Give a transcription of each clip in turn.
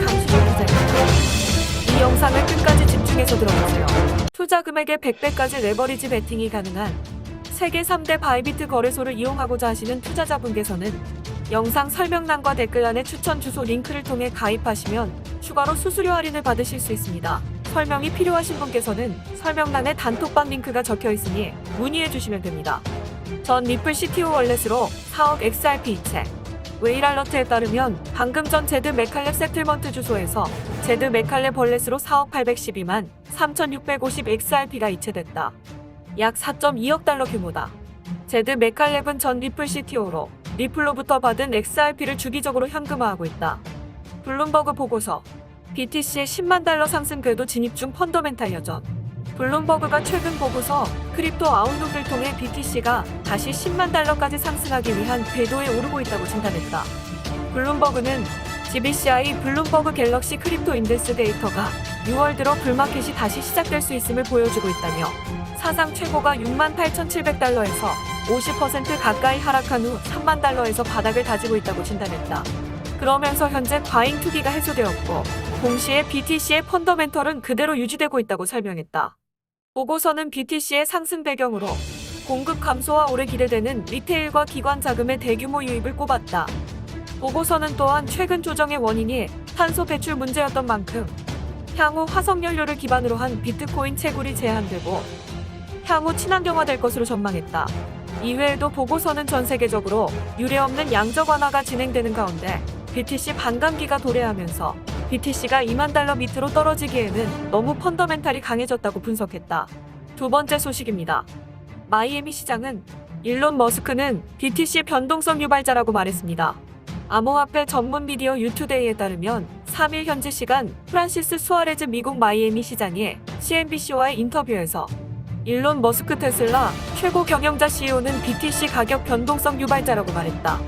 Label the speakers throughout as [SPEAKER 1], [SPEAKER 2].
[SPEAKER 1] 강수정 기자입니다. 이 영상을 끝까지 집중해서 들어보세요. 투자 금액의 100배까지 레버리지 베팅이 가능한 세계 3대 바이비트 거래소를 이용하고자 하시는 투자자분께서는 영상 설명란과 댓글란의 추천 주소 링크를 통해 가입하시면 추가로 수수료 할인을 받으실 수 있습니다. 설명이 필요하신 분께서는 설명란에 단톡방 링크가 적혀 있으니 문의해 주시면 됩니다. 전 리플 CTO 월렛으로 사업 XRP 책 웨일 알러트에 따르면 방금 전 제드 메칼렙 세틀먼트 주소에서 제드 메칼렙 벌렛으로 4억 812만 3,650 XRP가 이체됐다. 약 4.2억 달러 규모다. 제드 메칼렙은 전 리플 CTO로 리플로부터 받은 XRP를 주기적으로 현금화하고 있다. 블룸버그 보고서 BTC의 10만 달러 상승 궤도 진입 중 펀더멘탈 여전. 블룸버그가 최근 보고서 크립토 아웃룩을 통해 BTC가 다시 10만 달러까지 상승하기 위한 궤도에 오르고 있다고 진단했다. 블룸버그는 GBCI 블룸버그 갤럭시 크립토 인덱스 데이터가 6월 들어 불마켓이 다시 시작될 수 있음을 보여주고 있다며 사상 최고가 6만 8,700달러에서 50% 가까이 하락한 후 3만 달러에서 바닥을 다지고 있다고 진단했다. 그러면서 현재 과잉 투기가 해소되었고 동시에 BTC의 펀더멘털은 그대로 유지되고 있다고 설명했다. 보고서는 BTC의 상승 배경으로 공급 감소와 오래 기대되는 리테일과 기관 자금의 대규모 유입을 꼽았다. 보고서는 또한 최근 조정의 원인이 탄소 배출 문제였던 만큼 향후 화석연료를 기반으로 한 비트코인 채굴이 제한되고 향후 친환경화될 것으로 전망했다. 이외에도 보고서는 전 세계적으로 유례없는 양적 완화가 진행되는 가운데 BTC 반감기가 도래하면서 BTC가 2만 달러 밑으로 떨어지기에는 너무 펀더멘탈이 강해졌다고 분석했다. 두 번째 소식입니다. 마이애미 시장은 일론 머스크는 BTC 변동성 유발자라고 말했습니다. 암호화폐 전문 미디어 유투데이에 따르면 3일 현지 시간 프란시스 수아레즈 미국 마이애미 시장이 CNBC와의 인터뷰에서 일론 머스크 테슬라 최고 경영자 CEO는 BTC 가격 변동성 유발자라고 말했다.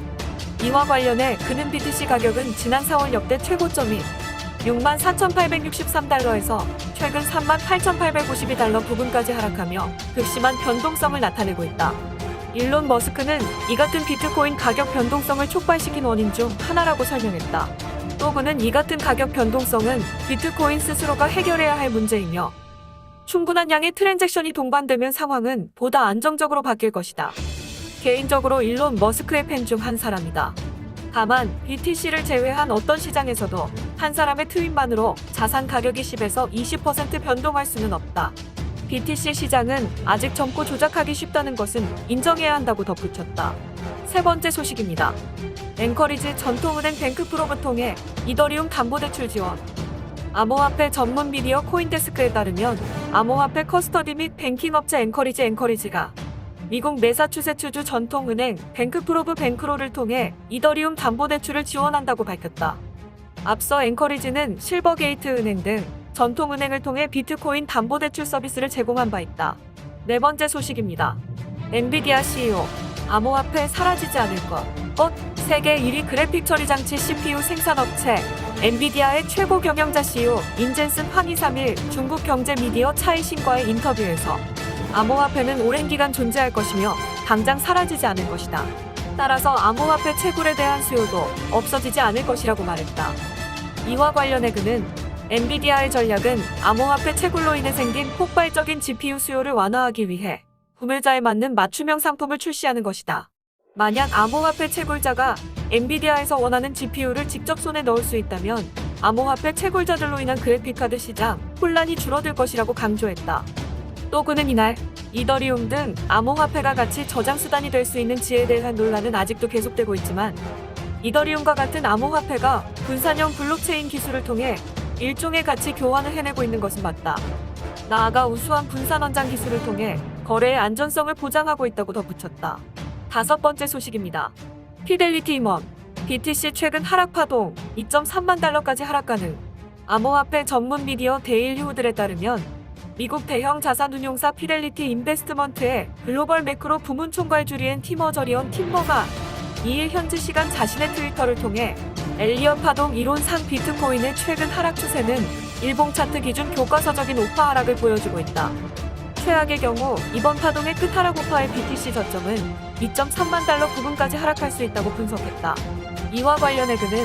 [SPEAKER 1] 이와 관련해 그는 BTC 가격은 지난 4월 역대 최고점인 64,863달러에서 최근 38,852달러 부근까지 하락하며 극심한 변동성을 나타내고 있다. 일론 머스크는 이 같은 비트코인 가격 변동성을 촉발시킨 원인 중 하나라고 설명했다. 또 그는 이 같은 가격 변동성은 비트코인 스스로가 해결해야 할 문제이며 충분한 양의 트랜잭션이 동반되면 상황은 보다 안정적으로 바뀔 것이다. 개인적으로 일론 머스크의 팬 중 한 사람이다. 다만 BTC를 제외한 어떤 시장에서도 한 사람의 트윗만으로 자산 가격이 10에서 20% 변동할 수는 없다. BTC 시장은 아직 젊고 조작하기 쉽다는 것은 인정해야 한다고 덧붙였다. 세 번째 소식입니다. 앵커리지 전통은행 뱅크프로브 통해 이더리움 담보대출 지원. 암호화폐 전문 미디어 코인데스크에 따르면 암호화폐 커스터디 및 뱅킹업체 앵커리지 앵커리지가 미국 매사추세츠주 전통은행 뱅크프로브 뱅크로를 통해 이더리움 담보대출을 지원한다고 밝혔다. 앞서 앵커리지는 실버게이트 은행 등 전통은행을 통해 비트코인 담보대출 서비스를 제공한 바 있다. 네 번째 소식입니다. 엔비디아 CEO 암호화폐 사라지지 않을 것. 엇 세계 1위 그래픽 처리 장치 CPU 생산업체 엔비디아의 최고 경영자 CEO 인젠슨 황이 3일 중국 경제 미디어 차이 신과의 인터뷰에서 암호화폐는 오랜 기간 존재할 것이며 당장 사라지지 않을 것이다. 따라서 암호화폐 채굴에 대한 수요도 없어지지 않을 것이라고 말했다. 이와 관련해 그는 엔비디아의 전략은 암호화폐 채굴로 인해 생긴 폭발적인 GPU 수요를 완화하기 위해 구매자에 맞는 맞춤형 상품을 출시하는 것이다. 만약 암호화폐 채굴자가 엔비디아에서 원하는 GPU를 직접 손에 넣을 수 있다면 암호화폐 채굴자들로 인한 그래픽카드 시장 혼란이 줄어들 것이라고 강조했다. 또 그는 이날 이더리움 등 암호화폐가 같이 저장 수단이 될 수 있는 지에 대한 논란은 아직도 계속되고 있지만 이더리움과 같은 암호화폐가 분산형 블록체인 기술을 통해 일종의 가치 교환을 해내고 있는 것은 맞다. 나아가 우수한 분산 원장 기술을 통해 거래의 안전성을 보장하고 있다고 덧붙였다. 다섯 번째 소식입니다. 피델리티 임원 BTC 최근 하락 파동 2.3만 달러까지 하락 가능. 암호화폐 전문 미디어 데일 휴들에 따르면 미국 대형 자산운용사 피델리티 인베스트먼트의 글로벌 매크로 부문 총괄 주리엔 티머 저리언 팀머가 2일 현지 시간 자신의 트위터를 통해 엘리엇 파동 이론상 비트코인의 최근 하락 추세는 일봉 차트 기준 교과서적인 오파 하락을 보여주고 있다. 최악의 경우 이번 파동의 끝 하락 오파의 BTC 저점은 2.3만 달러 부근까지 하락할 수 있다고 분석했다. 이와 관련해 그는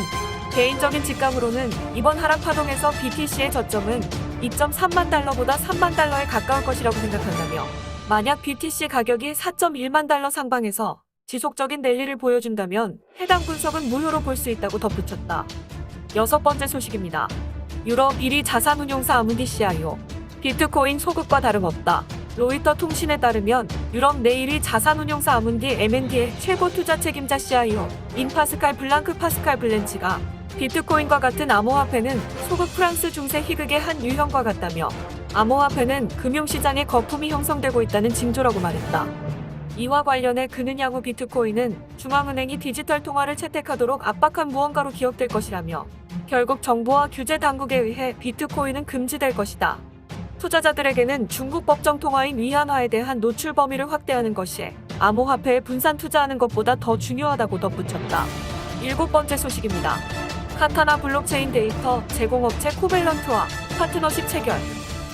[SPEAKER 1] 개인적인 직감으로는 이번 하락 파동에서 BTC의 저점은 2.3만 달러보다 3만 달러에 가까울 것이라고 생각한다며 만약 BTC 가격이 4.1만 달러 상방에서 지속적인 랠리를 보여준다면 해당 분석은 무효로 볼 수 있다고 덧붙였다. 여섯 번째 소식입니다. 유럽 1위 자산운용사 아문디 CIO 비트코인 소급과 다름없다. 로이터 통신에 따르면 유럽 내 1위 자산운용사 아문디 M&D의 최고 투자 책임자 CIO 인 파스칼 블랑크 파스칼 블렌치가 비트코인과 같은 암호화폐는 소급 프랑스 중세 희극의 한 유형과 같다며 암호화폐는 금융시장에 거품이 형성되고 있다는 징조라고 말했다. 이와 관련해 그는 향후 비트코인은 중앙은행이 디지털 통화를 채택하도록 압박한 무언가로 기억될 것이라며 결국 정부와 규제 당국에 의해 비트코인은 금지될 것이다. 투자자들에게는 중국 법정 통화인 위안화에 대한 노출 범위를 확대하는 것이 암호화폐에 분산 투자하는 것보다 더 중요하다고 덧붙였다. 일곱 번째 소식입니다. 카타나 블록체인 데이터 제공업체 코벨런트와 파트너십 체결.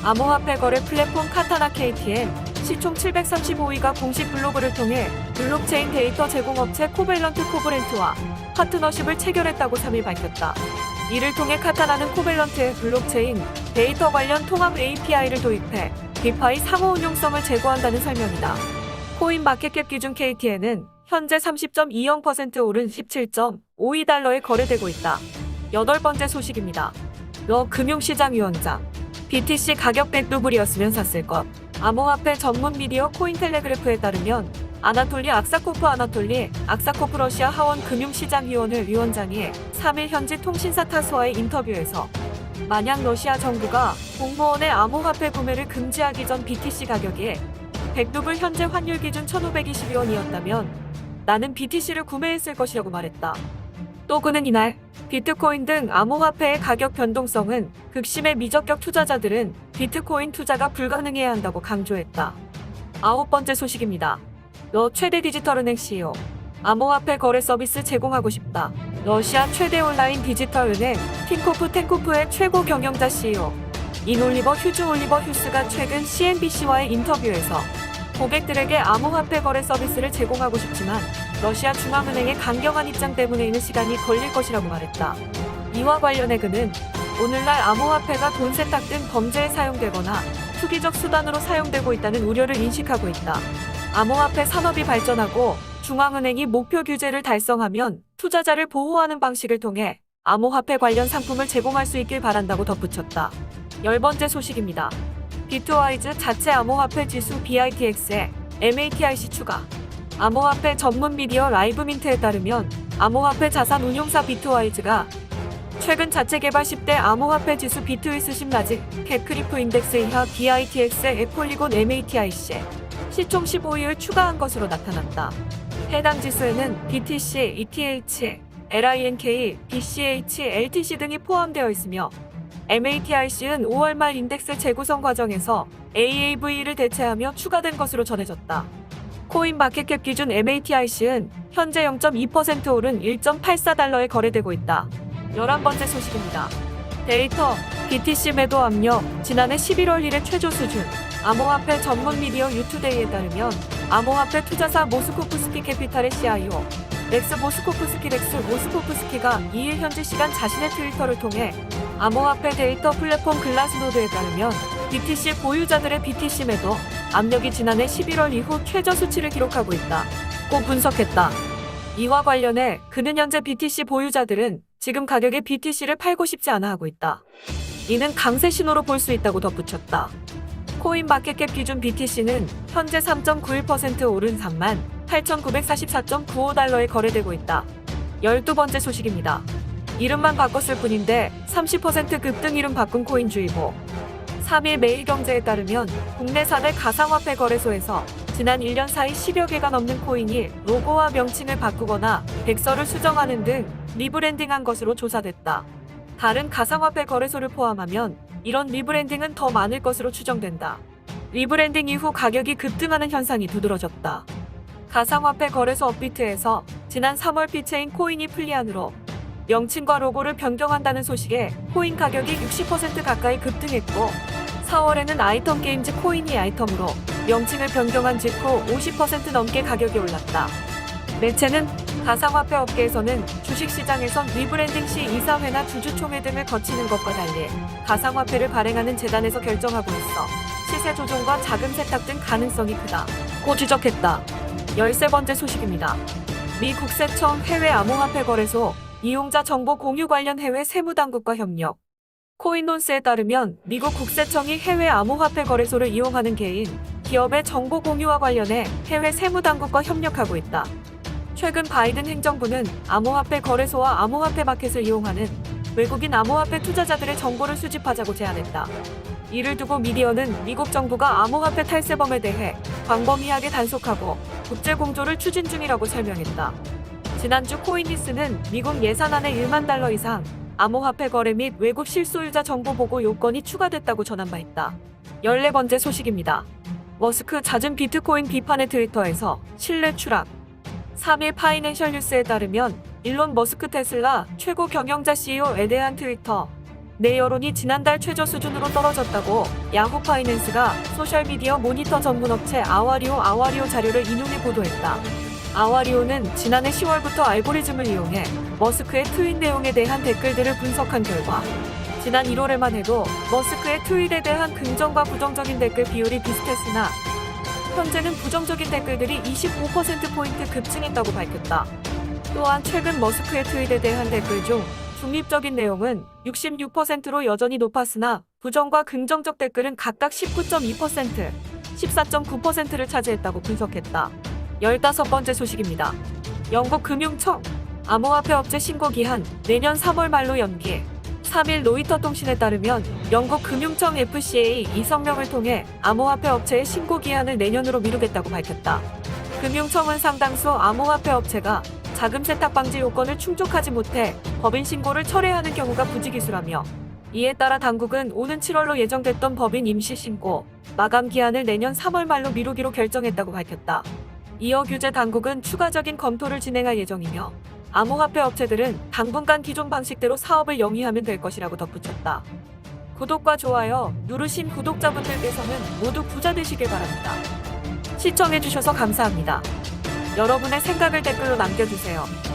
[SPEAKER 1] 암호화폐 거래 플랫폼 카타나 KTN 시총 735위가 공식 블로그를 통해 블록체인 데이터 제공업체 코벨런트 코브렌트와 파트너십을 체결했다고 3일 밝혔다. 이를 통해 카타나는 코벨런트의 블록체인 데이터 관련 통합 API를 도입해 디파이 상호 운용성을 제고한다는 설명이다. 코인 마켓캡 기준 KTN은 현재 30.20% 오른 17.52달러에 거래되고 있다. 여덟 번째 소식입니다. 러 금융시장위원장 BTC 가격 100루블이었으면 샀을 것. 암호화폐 전문 미디어 코인텔레그래프에 따르면 아나톨리 악사코프 아나톨리 악사코프 러시아 하원 금융시장위원회 위원장이 3일 현지 통신사 타스와의 인터뷰에서 만약 러시아 정부가 공무원의 암호화폐 구매를 금지하기 전 BTC 가격이 100루블 현재 환율 기준 1,520원이었다면 나는 BTC를 구매했을 것이라고 말했다. 또 그는 이날 비트코인 등 암호화폐의 가격 변동성은 극심해 미적격 투자자들은 비트코인 투자가 불가능해야 한다고 강조했다. 아홉 번째 소식입니다. 러 최대 디지털은행 CEO 암호화폐 거래 서비스 제공하고 싶다. 러시아 최대 온라인 디지털 은행 틴코프 텐코프의 최고 경영자 CEO 인 올리버 휴즈 올리버 휴스가 최근 CNBC와의 인터뷰에서 고객들에게 암호화폐 거래 서비스를 제공하고 싶지만 러시아 중앙은행의 강경한 입장 때문에는 시간이 걸릴 것이라고 말했다. 이와 관련해 그는 오늘날 암호화폐가 돈 세탁 등 범죄에 사용되거나 투기적 수단으로 사용되고 있다는 우려를 인식하고 있다. 암호화폐 산업이 발전하고 중앙은행이 목표 규제를 달성하면 투자자를 보호하는 방식을 통해 암호화폐 관련 상품을 제공할 수 있길 바란다고 덧붙였다. 열 번째 소식입니다. 비트와이즈 자체 암호화폐 지수 BITX에 MATIC 추가. 암호화폐 전문 미디어 라이브민트에 따르면 암호화폐 자산 운용사 비트와이즈가 최근 자체 개발 10대 암호화폐 지수 비트위스 10라지 캡크리프 인덱스 이하 BITX의 에폴리곤 MATIC 시총 15위를 추가한 것으로 나타났다. 해당 지수에는 BTC, ETH, LINK, BCH, LTC 등이 포함되어 있으며 MATIC는 5월 말 인덱스 재구성 과정에서 AAV를 대체하며 추가된 것으로 전해졌다. 코인 마켓캡 기준 MATIC는 현재 0.2% 오른 1.84달러에 거래되고 있다. 11번째 소식입니다. 데이터, BTC 매도 압력, 지난해 11월 1일 최저 수준. 암호화폐 전문 미디어 유투데이에 따르면 암호화폐 투자사 모스코프스키 캐피탈의 CIO 렉스 모스코프스키 렉스 모스코프스키가 2일 현지 시간 자신의 트위터를 통해 암호화폐 데이터 플랫폼 글라스노드에 따르면 BTC 보유자들의 BTC 매도 압력이 지난해 11월 이후 최저 수치를 기록하고 있다. 고 분석했다. 이와 관련해 그는 현재 BTC 보유자들은 지금 가격에 BTC를 팔고 싶지 않아 하고 있다. 이는 강세 신호로 볼 수 있다고 덧붙였다. 코인 마켓캡 기준 BTC는 현재 3.91% 오른 3만 8,944.95달러에 거래되고 있다. 12번째 소식입니다. 이름만 바꿨을 뿐인데 30% 급등 이름 바꾼 코인 주의보. 3일 매일경제에 따르면 국내 4대 가상화폐 거래소에서 지난 1년 사이 10여 개가 넘는 코인이 로고와 명칭을 바꾸거나 백서를 수정하는 등 리브랜딩한 것으로 조사됐다. 다른 가상화폐 거래소를 포함하면 이런 리브랜딩은 더 많을 것으로 추정된다. 리브랜딩 이후 가격이 급등하는 현상이 두드러졌다. 가상화폐 거래소 업비트에서 지난 3월 비체인 코인이 플리안으로 명칭과 로고를 변경한다는 소식에 코인 가격이 60% 가까이 급등했고 4월에는 아이템 게임즈 코인이 아이템으로 명칭을 변경한 직후 50% 넘게 가격이 올랐다. 매체는 가상화폐 업계에서는 주식시장에선 리브랜딩 시 이사회나 주주총회 등을 거치는 것과 달리 가상화폐를 발행하는 재단에서 결정하고 있어 시세 조정과 자금 세탁 등 가능성이 크다. 고 지적했다. 13번째 소식입니다. 미 국세청 해외 암호화폐 거래소 이용자 정보 공유 관련 해외 세무당국과 협력. 코인논스에 따르면 미국 국세청이 해외 암호화폐 거래소를 이용하는 개인, 기업의 정보 공유와 관련해 해외 세무당국과 협력하고 있다. 최근 바이든 행정부는 암호화폐 거래소와 암호화폐 마켓을 이용하는 외국인 암호화폐 투자자들의 정보를 수집하자고 제안했다. 이를 두고 미디어는 미국 정부가 암호화폐 탈세범에 대해 광범위하게 단속하고 국제 공조를 추진 중이라고 설명했다. 지난주 코인리스는 미국 예산안에 1만 달러 이상 암호화폐 거래 및 외국 실소유자 정보 보고 요건이 추가됐다고 전한 바 있다. 14번째 소식입니다. 머스크 잦은 비트코인 비판의 트위터에서 신뢰 추락. 3일 파이낸셜 뉴스에 따르면 일론 머스크 테슬라 최고 경영자 CEO에 대한 트위터 내 여론이 지난달 최저 수준으로 떨어졌다고 야후 파이낸스가 소셜미디어 모니터 전문 업체 아와리오 아와리오 자료를 인용해 보도했다. 아와리오는 지난해 10월부터 알고리즘을 이용해 머스크의 트윗 내용에 대한 댓글들을 분석한 결과 지난 1월에만 해도 머스크의 트윗에 대한 긍정과 부정적인 댓글 비율이 비슷했으나 현재는 부정적인 댓글들이 25%포인트 급증했다고 밝혔다. 또한 최근 머스크의 트윗에 대한 댓글 중 중립적인 내용은 66%로 여전히 높았으나 부정과 긍정적 댓글은 각각 19.2%, 14.9%를 차지했다고 분석했다. 15번째 소식입니다. 영국 금융청 암호화폐 업체 신고 기한 내년 3월 말로 연기. 3일 로이터 통신에 따르면 영국 금융청 FCA 이 성명을 통해 암호화폐 업체의 신고 기한을 내년으로 미루겠다고 밝혔다. 금융청은 상당수 암호화폐 업체가 자금 세탁 방지 요건을 충족하지 못해 법인 신고를 철회하는 경우가 부지기수라며 이에 따라 당국은 오는 7월로 예정됐던 법인 임시 신고 마감 기한을 내년 3월 말로 미루기로 결정했다고 밝혔다. 이어 규제 당국은 추가적인 검토를 진행할 예정이며 암호화폐 업체들은 당분간 기존 방식대로 사업을 영위하면 될 것이라고 덧붙였다. 구독과 좋아요 누르신 구독자분들께서는 모두 부자 되시길 바랍니다. 시청해주셔서 감사합니다. 여러분의 생각을 댓글로 남겨주세요.